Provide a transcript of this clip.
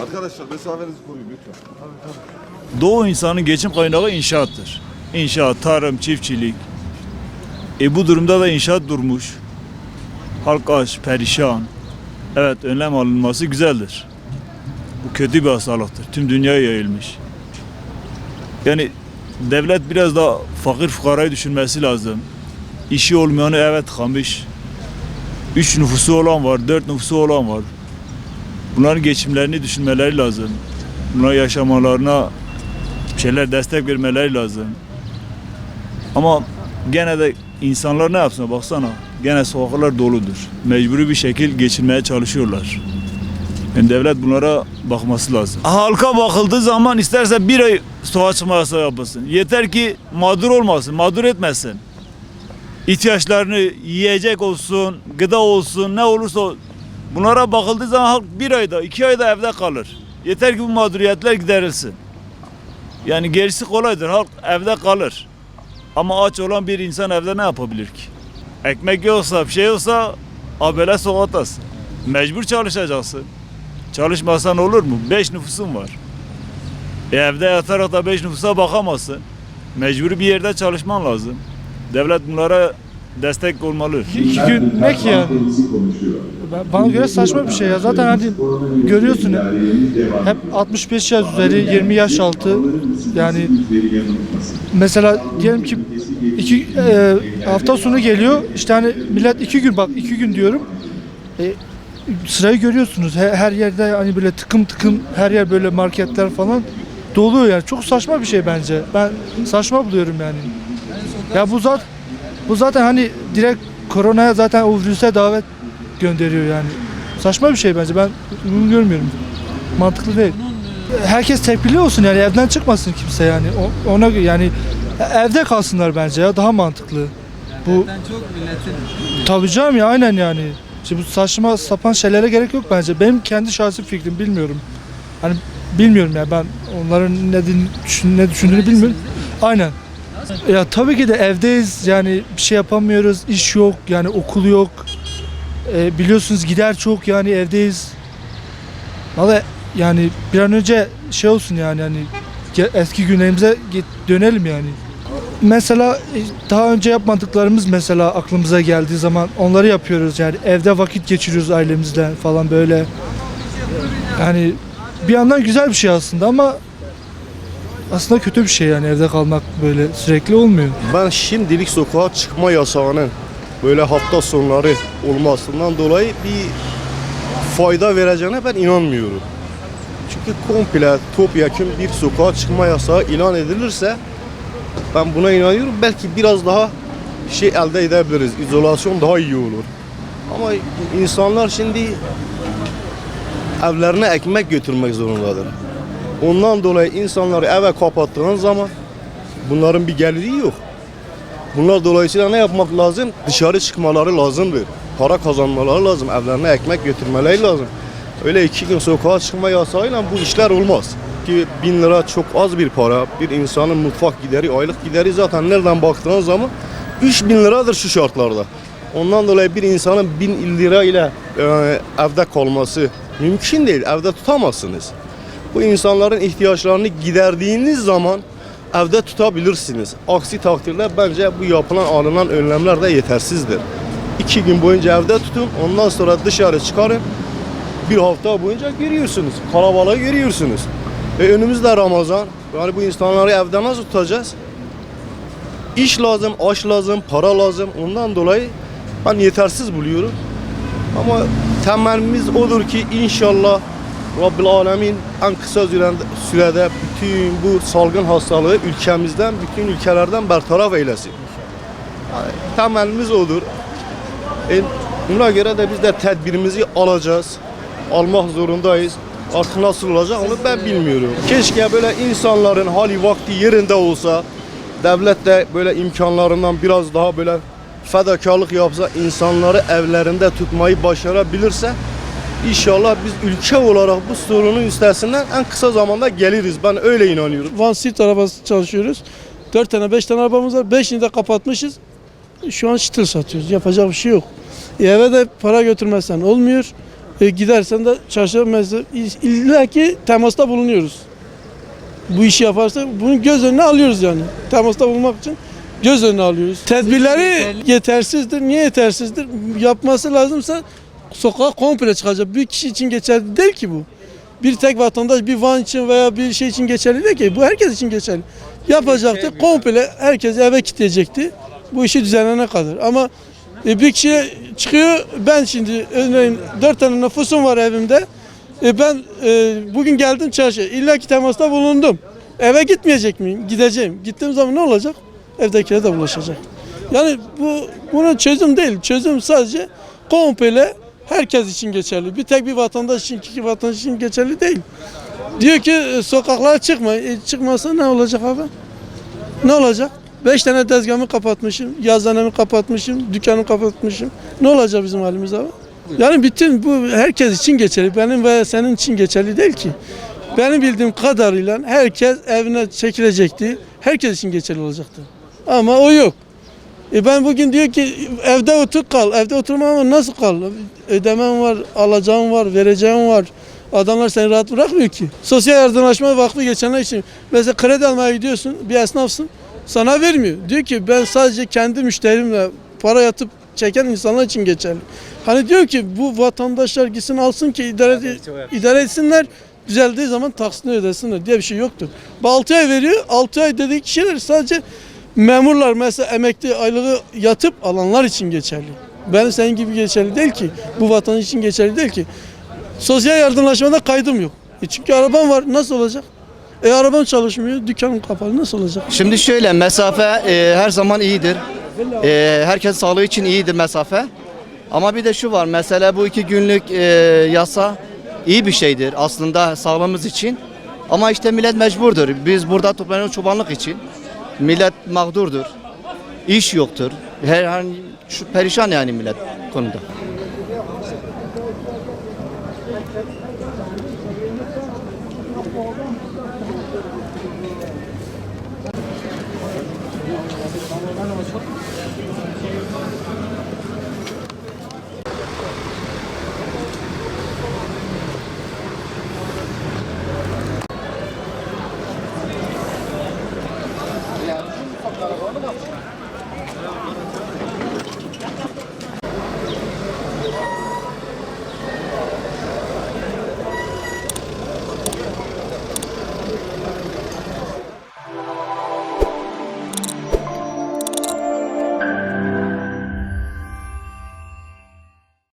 Arkadaşlar mesafenizi koruyun lütfen. Doğu insanın geçim kaynağı inşaattır. İnşaat, tarım, çiftçilik. E bu durumda da inşaat durmuş. Halk aç, perişan. Evet önlem alınması güzeldir. Bu kötü bir hastalıktır. Tüm dünyaya yayılmış. Yani devlet biraz da fakir fukarayı düşünmesi lazım. İşi olmayanı evet kamış. Üç nüfusu olan var, dört nüfusu olan var. Bunların geçimlerini düşünmeleri lazım. Bunlar yaşamalarına şeyler destek vermeleri lazım. Ama gene de insanlar ne yapsın baksana. Gene sokaklar doludur. Mecburi bir şekil geçinmeye çalışıyorlar. Yani devlet bunlara bakması lazım. Halka bakıldığı zaman isterse bir ay sokağa çıkma yasağı. Yeter ki mağdur olmasın, mağdur etmesin. İhtiyaçlarını yiyecek olsun, gıda olsun, ne olursa ol- bunlara bakıldığı zaman halk bir ayda, iki ayda evde kalır. Yeter ki bu mağduriyetler giderilsin. Yani gerisi kolaydır. Halk evde kalır. Ama aç olan bir insan evde ne yapabilir ki? Ekmek yoksa, bir şey yoksa abele sokaktasın. Mecbur çalışacaksın. Çalışmasan olur mu? Beş nüfusun var. E evde yatarak da beş nüfusa bakamazsın. Mecburi bir yerde çalışman lazım. Devlet bunlara destek olmalı. İki gün ne ki ya? Ben- Bana göre saçma bir şey ya. Zaten hani görüyorsun hep 65 yaş üzeri, 20 yaş altı. Yani mesela diyelim ki iki e, hafta sonu geliyor. İşte hani millet iki gün bak iki gün diyorum. E, sırayı görüyorsunuz. Her, her yerde hani böyle tıkım tıkım her yer böyle marketler falan doluyor yani. Çok saçma bir şey bence. Ben saçma buluyorum yani. Ya bu zaten bu zaten hani direkt koronaya zaten o virüse davet gönderiyor yani. Saçma bir şey bence. Ben bunu görmüyorum. Mantıklı değil. Herkes tepkili olsun yani evden çıkmasın kimse yani. Ona yani evde kalsınlar bence ya daha mantıklı. Bu çok milletin tabii canım ya aynen yani. Şimdi bu saçma sapan şeylere gerek yok bence. Benim kendi şahsi fikrim bilmiyorum. Hani bilmiyorum ya ben onların ne, din- düşün- ne düşündüğünü bilmiyorum. Aynen. Ya tabii ki de evdeyiz yani bir şey yapamıyoruz, iş yok yani okul yok. Ee, biliyorsunuz gider çok yani evdeyiz. Valla yani bir an önce şey olsun yani hani ge- eski günlerimize git dönelim yani. Mesela e, daha önce yapmadıklarımız mesela aklımıza geldiği zaman onları yapıyoruz yani evde vakit geçiriyoruz ailemizle falan böyle. Yani bir yandan güzel bir şey aslında ama aslında kötü bir şey yani evde kalmak böyle sürekli olmuyor. Ben şimdilik sokağa çıkma yasağının böyle hafta sonları olmasından dolayı bir fayda vereceğine ben inanmıyorum. Çünkü komple topyekun bir sokağa çıkma yasağı ilan edilirse ben buna inanıyorum. Belki biraz daha şey elde edebiliriz. İzolasyon daha iyi olur. Ama insanlar şimdi evlerine ekmek götürmek zorundadır. Ondan dolayı insanları eve kapattığın zaman bunların bir geliri yok. Bunlar dolayısıyla ne yapmak lazım? Dışarı çıkmaları lazımdır. Para kazanmaları lazım. Evlerine ekmek götürmeleri lazım. Öyle iki gün sokağa çıkma yasağıyla bu işler olmaz. Ki bin lira çok az bir para. Bir insanın mutfak gideri, aylık gideri zaten nereden baktığın zaman 3 bin liradır şu şartlarda. Ondan dolayı bir insanın bin lira ile e, evde kalması mümkün değil. Evde tutamazsınız. Bu insanların ihtiyaçlarını giderdiğiniz zaman evde tutabilirsiniz. Aksi takdirde bence bu yapılan alınan önlemler de yetersizdir. İki gün boyunca evde tutun, ondan sonra dışarı çıkarın. Bir hafta boyunca görüyorsunuz, kalabalığı görüyorsunuz. E önümüzde Ramazan. Yani bu insanları evde nasıl tutacağız? İş lazım, aş lazım, para lazım. Ondan dolayı ben yetersiz buluyorum. Ama temennimiz odur ki inşallah Rabbil Alemin en kısa sürede, bütün bu salgın hastalığı ülkemizden, bütün ülkelerden bertaraf eylesin. Yani temennimiz odur. E, buna göre de biz de tedbirimizi alacağız. Almak zorundayız. Artık nasıl olacak onu ben bilmiyorum. Keşke böyle insanların hali vakti yerinde olsa, devlet de böyle imkanlarından biraz daha böyle fedakarlık yapsa, insanları evlerinde tutmayı başarabilirse İnşallah biz ülke olarak bu sorunun üstesinden en kısa zamanda geliriz. Ben öyle inanıyorum. Van Sirt arabası çalışıyoruz. 4 tane 5 tane arabamız var. 5'ini de kapatmışız. Şu an şıtır satıyoruz. Yapacak bir şey yok. E eve de para götürmezsen olmuyor. E gidersen de çarşıda mesela illa ki temasta bulunuyoruz. Bu işi yaparsa bunu göz önüne alıyoruz yani. Temasta bulunmak için göz önüne alıyoruz. Tedbirleri yetersizdir. Niye yetersizdir? Yapması lazımsa sokağa komple çıkacak. Bir kişi için geçerli değil ki bu. Bir tek vatandaş bir van için veya bir şey için geçerli değil ki. Bu herkes için geçerli. Yapacaktı komple herkes eve kitleyecekti. Bu işi düzenlene kadar. Ama e, bir kişi çıkıyor ben şimdi örneğin dört tane nüfusum var evimde. E, ben e, bugün geldim çarşıya. İlla ki temasta bulundum. Eve gitmeyecek miyim? Gideceğim. Gittiğim zaman ne olacak? Evdekilere de bulaşacak. Yani bu bunun çözüm değil. Çözüm sadece komple herkes için geçerli. Bir tek bir vatandaş için, iki vatandaş için geçerli değil. Diyor ki e, sokaklara çıkma. E, çıkmasa ne olacak abi? Ne olacak? Beş tane tezgahımı kapatmışım, yazdanemi kapatmışım, dükkanımı kapatmışım. Ne olacak bizim halimiz abi? Yani bütün bu herkes için geçerli. Benim ve senin için geçerli değil ki. Benim bildiğim kadarıyla herkes evine çekilecekti. Herkes için geçerli olacaktı. Ama o yok. E ben bugün diyor ki evde otur kal. Evde oturma ama nasıl kal? Ödemen var, alacağım var, vereceğim var. Adamlar seni rahat bırakmıyor ki. Sosyal Yardımlaşma Vakfı geçenler için mesela kredi almaya gidiyorsun, bir esnafsın. Sana vermiyor. Diyor ki ben sadece kendi müşterimle para yatıp çeken insanlar için geçerli. Hani diyor ki bu vatandaşlar gitsin alsın ki idare, idare etsinler. Düzeldiği zaman taksini ödesinler diye bir şey yoktur. Bu 6 ay veriyor. 6 ay dediği kişiler sadece memurlar mesela emekli aylığı yatıp alanlar için geçerli. Ben senin gibi geçerli değil ki. Bu vatandaş için geçerli değil ki. Sosyal yardımlaşmada kaydım yok. E çünkü arabam var. Nasıl olacak? E arabam çalışmıyor. Dükkanım kapalı. Nasıl olacak? Şimdi şöyle mesafe e, her zaman iyidir. E, herkes sağlığı için iyidir mesafe. Ama bir de şu var mesela bu iki günlük e, yasa iyi bir şeydir aslında sağlığımız için. Ama işte millet mecburdur. Biz burada toplanıyoruz çobanlık için. Millet mağdurdur. İş yoktur. Her, her perişan yani millet konuda. Thank you.